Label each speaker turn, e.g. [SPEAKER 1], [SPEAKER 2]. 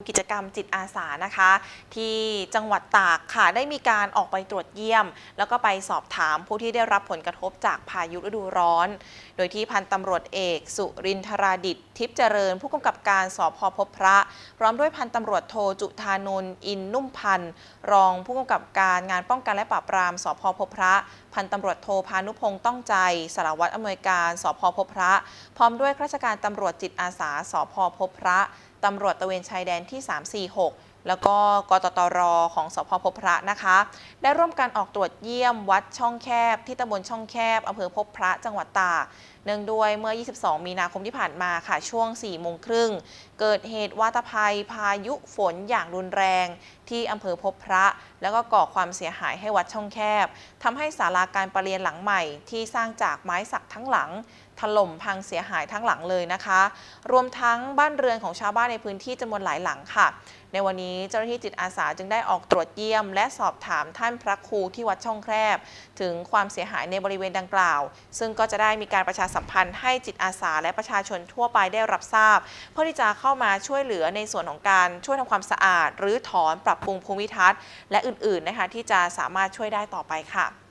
[SPEAKER 1] กิจกรรมจิตอาสานะคะ ที่จังหวัดตากค่ะได้มีการออกไปตรวจเยี่ยม แล้วก็ไปสอบถามผู้ที่ได้รับผลกระทบจากพายุฤดูร้อน โดยที่พันตำรวจเอก สุรินทราดิตทิพย์เจริญ ผู้กำกับการสพพบพระ พร้อมด้วยพันตำรวจโทจุธานนท์อินนุ่มพันธ์รองผู้กำกับการงานป้องกันและปราบปรามสพพบพระ พันตำรวจโทพานุพงศ์ต้องใจสารวัตรอำนวยการสพพบพระ พร้อมด้วยข้าราชการตำรวจจิตอาสาสพพบพระตำรวจตะเวนชายแดนที่ 346 แล้วก็กตตรของสพพบพระนะคะ ได้ร่วมกันออกตรวจเยี่ยมวัดช่องแคบ ที่ตำบลช่องแคบอำเภอพบพระจังหวัดตากเนื่องด้วยเมื่อ 22 มีนาคมที่ผ่านมาค่ะช่วง 4 โมงครึ่ง เกิดเหตุวาตภัยพายุฝนอย่างรุนแรง ที่อำเภอพบพระ แล้วก็ก่อความเสียหายให้วัดช่องแคบทำให้ศาลาการประเรียนหลังใหม่ ที่สร้างจากไม้สักทั้งหลังถล่มพังเสียหายทั้งหลังเลยนะคะ รวมทั้งบ้านเรือนของชาวบ้านในพื้นที่จำนวนหลายหลังค่ะ ในวันนี้เจ้าหน้าที่จิตอาสาจึงได้ออกตรวจเยี่ยม และสอบถามท่านพระครูที่วัดช่องแคบ ถึงความเสียหายในบริเวณดังกล่าว ซึ่งก็จะได้มีการประชาสัมพันธ์ให้จิตอาสาและประชาชนทั่วไปได้รับทราบ เพื่อที่จะเข้ามาช่วยเหลือในส่วนของการช่วยทำความสะอาด หรือถอนปรับปรุงภูมิทัศน์ และอื่นๆนะคะที่จะสามารถช่วยได้ต่อไปค่ะ